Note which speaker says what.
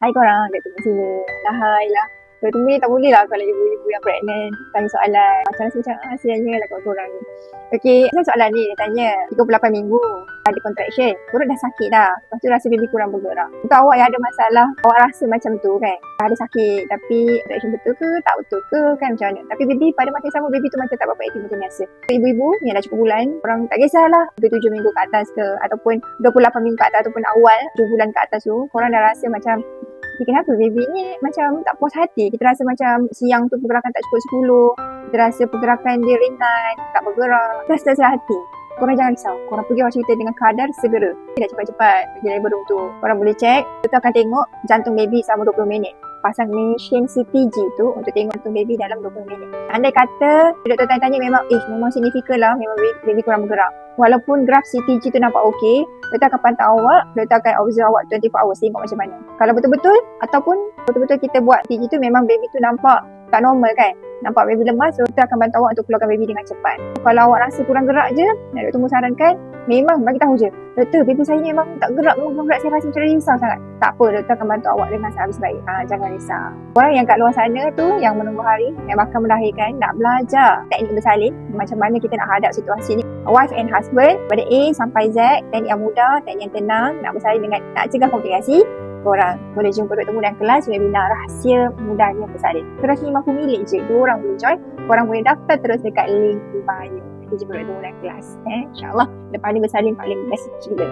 Speaker 1: Hai korang, kat tunggu sini. Lah hai lah. Kalau tunggu ni tak boleh lah kalau ibu-ibu yang pregnant tanya soalan. Macam rasa macam ah, sianya lah kat korang ni. Okey, saya soalan ni dia tanya. 38 minggu ada contraction. Perut dah sakit dah. Lepas tu rasa baby kurang bergerak. Untuk awak yang ada masalah, awak rasa macam tu kan? Ada sakit tapi contraction betul ke? Tak betul ke? Kan macam mana? Tapi baby pada masa sama baby tu macam tak berapa aktif macam biasa. Ibu-ibu yang dah cukup bulan, orang tak kisahlah 27 minggu ke atas ke ataupun 28 minggu ke atas ataupun awal 7 bulan ke atas tu, korang dah rasa macam Eh, kenapa baby ni macam tak puas hati. Kita rasa macam siang tu pergerakan tak cukup 10. Kita rasa pergerakan dia ringan, tak bergerak. Kita rasa tak hati. Korang jangan risau. Korang pergi hospital dengan kadar segera. Tidak cepat-cepat pergi labor room tu. Korang boleh check. Kita akan tengok jantung baby selama 20 minit. Pasang machine CTG tu untuk tengok jantung baby dalam 20 minit. Andai kata doktor tanya-tanya memang eh memang signifikan lah memang baby, baby kurang bergerak. Walaupun graf CTG tu nampak okey, doktor akan pantau awak, doktor akan observe awak 24 hours tengok macam mana. Kalau betul-betul ataupun betul-betul kita buat CTG tu memang baby tu nampak tak normal kan. Nampak baby lemas, so kita akan bantu awak untuk keluarkan baby dengan cepat. Kalau awak rasa kurang gerak je, doktor sarankan, memang bagi tahu je. Doktor, baby saya memang tak gerak, memang gerak saya rasa macam risau sangat. Tak apa, doktor akan bantu awak dengan sehabis baik. Ha, jangan risau. Orang yang kat luar sana tu, yang menunggu hari, yang bakal melahirkan, nak belajar teknik bersalin, macam mana kita nak hadap situasi ni. Wife and husband, pada A sampai Z, teknik yang mudah, teknik yang tenang, nak bersalin dengan, nak cegah komplikasi, korang boleh jumpa doktor muda kelas webinar rahsia mudahnya bersalin. Keras 50 minit je, dua orang boleh join. Korang boleh daftar terus dekat link di bio. Kita jumpa muda kelas. Eh, InsyaAllah, lepas ni bersalin paling best gila.